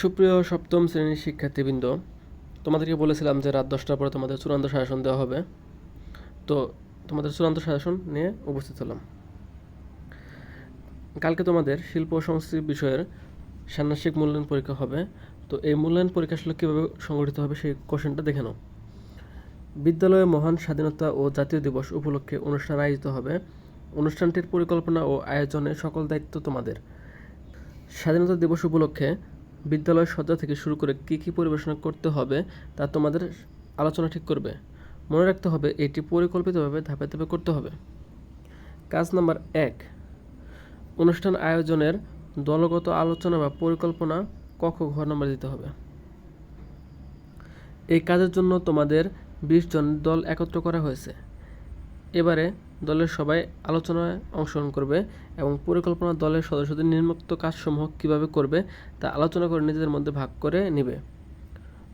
সুপ্রিয় সপ্তম শ্রেণির শিক্ষার্থীবৃন্দ, তোমাদেরকে বলেছিলাম যে রাত দশটার পরে তোমাদের চূড়ান্ত শাসন দেওয়া হবে। তো তোমাদের চূড়ান্ত শাসন নিয়ে উপস্থিত হলাম। কালকে তোমাদের শিল্প সংস্কৃতি বিষয়ের ষান্মাসিক মূল্যায়ন পরীক্ষা হবে। তো এই মূল্যায়ন পরীক্ষা আসলে কীভাবে সংগঠিত হবে সেই কোশ্চেনটা দেখে নাও। বিদ্যালয়ে মহান স্বাধীনতা ও জাতীয় দিবস উপলক্ষে অনুষ্ঠান আয়োজিত হবে। অনুষ্ঠানটির পরিকল্পনা ও আয়োজনে সকল দায়িত্ব তোমাদের। স্বাধীনতা দিবস উপলক্ষে বিদ্যালয় সজ্জা থেকে শুরু করে কী কী পরিবেশনা করতে হবে তা তোমাদের আলোচনা ঠিক করবে। মনে রাখতে হবে এটি পরিকল্পিতভাবে ধাপে ধাপে করতে হবে। কাজ নাম্বার এক, অনুষ্ঠান আয়োজনের দলগত আলোচনা বা পরিকল্পনা কক্ষ ঘর নাম্বার দিতে হবে। এই কাজের জন্য তোমাদের বিশ জন দল একত্র করা হয়েছে। এবারে দলের সবাই আলোচনায় অংশগ্রহণ করবে এবং পরিকল্পনা দলের সদস্যদের নিম্নোক্ত কাজসমূহ কীভাবে করবে তা আলোচনা করে নিজেদের মধ্যে ভাগ করে নেবে।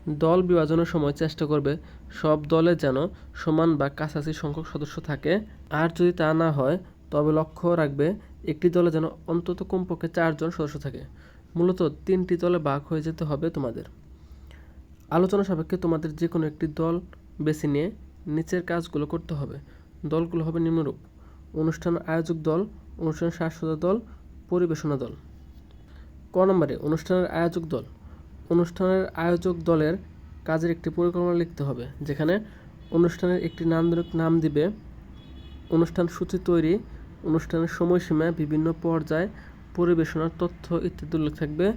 দল বিভাজনের সময় চেষ্টা করবে সব দলে যেন সমান বা কাছাকাছি সংখ্যক সদস্য থাকে। আর যদি তা না হয়, তবে লক্ষ্য রাখবে একটি দলে যেন অন্তত কমপক্ষে চারজন সদস্য থাকে। মূলত তিনটি দলে ভাগ হয়ে যেতে হবে তোমাদের। আলোচনা সাপেক্ষে তোমাদের যে কোনো একটি দল বেছে নিয়ে নিচের কাজগুলো করতে হবে। দলগুলো হবে নিম্নরূপ। অনুষ্ঠান আয়োজক দল অনুষ্ঠান সাজসজ্জা দল, পরিবেশনা দল। ক নম্বরে, অনুষ্ঠানের আয়োজক দল। অনুষ্ঠানের আয়োজক দলের কাজের একটি পরিকল্পনা লিখতে হবে, যেখানে অনুষ্ঠানের একটি নান্দনিক নাম দিবে, অনুষ্ঠান সূচি তৈরি, অনুষ্ঠানের সময়সীমা, বিভিন্ন পর্যায় পরিবেশনার তথ্য ইত্যাদি উল্লেখ থাকবে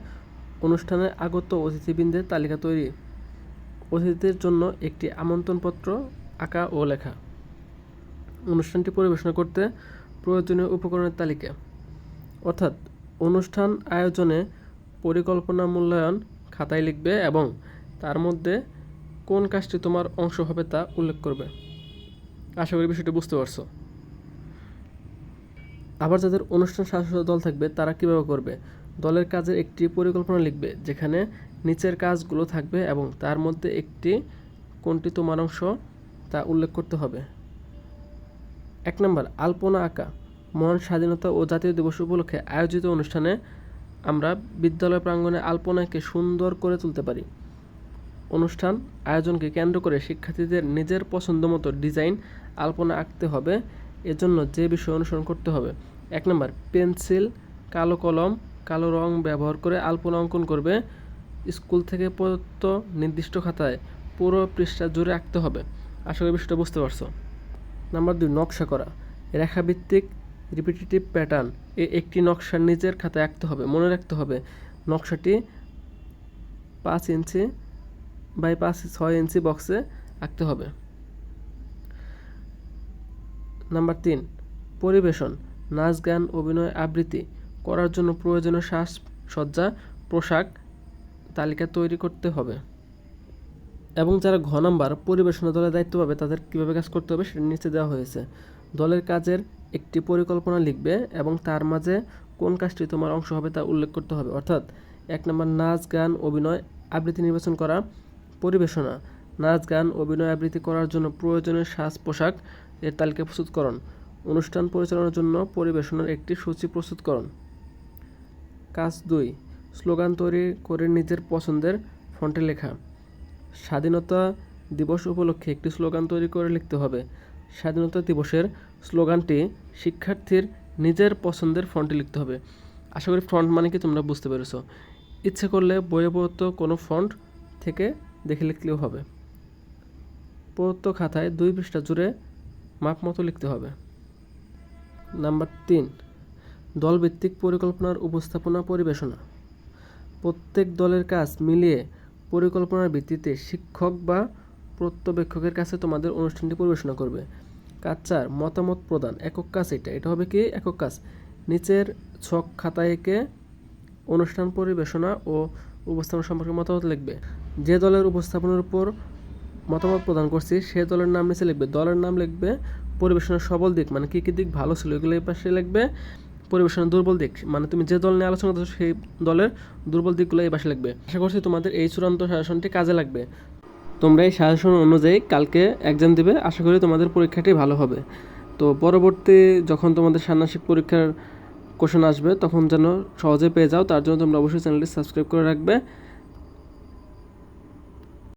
অনুষ্ঠানে আগত অতিথিবৃন্দের তালিকা তৈরি। অতিথিদের জন্য একটি আমন্ত্রণপত্র, আঁকা ও লেখা। অনুষ্ঠানটি পরিবেশনা করতে প্রয়োজনীয় উপকরণের তালিকা। অর্থাৎ, অনুষ্ঠান আয়োজনে পরিকল্পনা মূল্যায়ন খাতায় লিখবে এবং তার মধ্যে কোন কাজটি তোমার অংশ হবে তা উল্লেখ করবে। আশা করি বিষয়টি বুঝতে পারছ। আবার যাদের অনুষ্ঠান সাজসজ্জা দল থাকবে, তারা কীভাবে করবে? দলের কাজের একটি পরিকল্পনা লিখবে, যেখানে নিচের কাজগুলো থাকবে এবং তার মধ্যে একটি কোনটি তোমার অংশ তা উল্লেখ করতে হবে। এক নম্বর, আলপনা আঁকা। মহান স্বাধীনতা ও জাতীয় দিবস উপলক্ষে আয়োজিত অনুষ্ঠানে আমরা বিদ্যালয় প্রাঙ্গণে আলপনাকে সুন্দর করে তুলতে পারি। অনুষ্ঠান আয়োজনকে কেন্দ্র করে শিক্ষার্থীদের নিজের পছন্দ মতো ডিজাইন আলপনা আঁকতে হবে। এজন্য যে বিষয় অনুসরণ করতে হবে। এক নম্বর, পেন্সিল, কালো কলম, কালো রং ব্যবহার করে আলপনা অঙ্কন করবে। স্কুল থেকে প্রদত্ত নির্দিষ্ট খাতায় পুরো পৃষ্ঠা জুড়ে আঁকতে হবে। আশা করি বিষয়টা বুঝতে পারছ। নাম্বার দুই, নকশা করা। রেখাভিত্তিক রিপিটেটিভ প্যাটার্ন এ একটি নকশা নিজের খাতায় আঁকতে হবে, মনে রাখতে হবে। নকশাটি পাঁচ ইঞ্চি বাই পাঁচ, ছয় ইঞ্চি বক্সে আঁকতে হবে। নাম্বার তিন, পরিবেশন। নাচ, গান, অভিনয়, আবৃত্তি করার জন্য প্রয়োজনীয় সাজসজ্জা, পোশাক তালিকা তৈরি করতে হবে। এবং যারা ঘ নাম্বার পরিবেশনা দলের দায়িত্ব পাবে, তাদের কীভাবে কাজ করতে হবে সেটা নিচে দেওয়া হয়েছে। দলের কাজের একটি পরিকল্পনা লিখবে এবং তার মাঝে কোন কাজটি তোমার অংশ হবে তা উল্লেখ করতে হবে। অর্থাৎ এক নম্বর নাচ, গান, অভিনয়, আবৃত্তি নির্বাচন করা, পরিবেশনা। নাচ, গান, অভিনয়, আবৃত্তি করার জন্য প্রয়োজনীয় সাজ পোশাক এর তালিকা প্রস্তুতকরণ। অনুষ্ঠান পরিচালনার জন্য পরিবেশনার একটি সূচি প্রস্তুতকরণ। কাজ দুই, স্লোগান তৈরি করে নিজের পছন্দের ফন্টে লেখা। স্বাধীনতা দিবস উপলক্ষে একটি স্লোগান তৈরি করে লিখতে হবে। স্বাধীনতা দিবসের স্লোগানটি শিক্ষার্থীর নিজের পছন্দের ফন্টে লিখতে হবে। আশা করি ফন্ট মানে কি তোমরা বুঝতে পেরেছ। ইচ্ছে করলে বইয়ে প্রদত্ত কোনো ফন্ট থেকে দেখে লিখলেও হবে। প্রদত্ত খাতায় দুই পৃষ্ঠা জুড়ে মাপ মতো লিখতে হবে। নাম্বার তিন, দলভিত্তিক পরিকল্পনার উপস্থাপনা পরিবেশনা। প্রত্যেক দলের কাজ মিলিয়ে পরিকল্পনার ভিত্তিতে শিক্ষক বা প্রত্যবেক্ষকের কাছে তোমাদের অনুষ্ঠানটি পরিবেশনা করবে। কাজ চার মতামত প্রদান, একক কাজ এটা। এটা হবে কি? একক কাজ। নিচের ছক খাতায় এঁকে অনুষ্ঠান পরিবেশনা ও উপস্থাপনা সম্পর্কে মতামত লিখবে। যে দলের উপস্থাপনের উপর মতামত প্রদান করছি, সে দলের নাম নিচে লিখবে। দলের নাম লিখবে পরিবেশনার সবল দিক মানে কী কী দিক ভালো ছিল এগুলো এই পাশে লিখবে। পরিবেশনের দুর্বল দিক। মানে তুমি যে দল নিয়ে আলোচনা করছ সেই দলের দুর্বল দিকগুলো এই পাশে লাগবে। আশা করছি তোমাদের এই চূড়ান্ত শাসনটি কাজে লাগবে। তোমরা এই শাসন অনুযায়ী কালকে এক্সাম দেবে। আশা করি তোমাদের পরীক্ষাটি ভালো হবে। তো পরবর্তী যখন তোমাদের ষান্মাসিক পরীক্ষার কোশ্চেন আসবে, তখন যেন সহজে পেয়ে যাও। তার জন্য তোমরা অবশ্যই চ্যানেলটি সাবস্ক্রাইব করে রাখবে।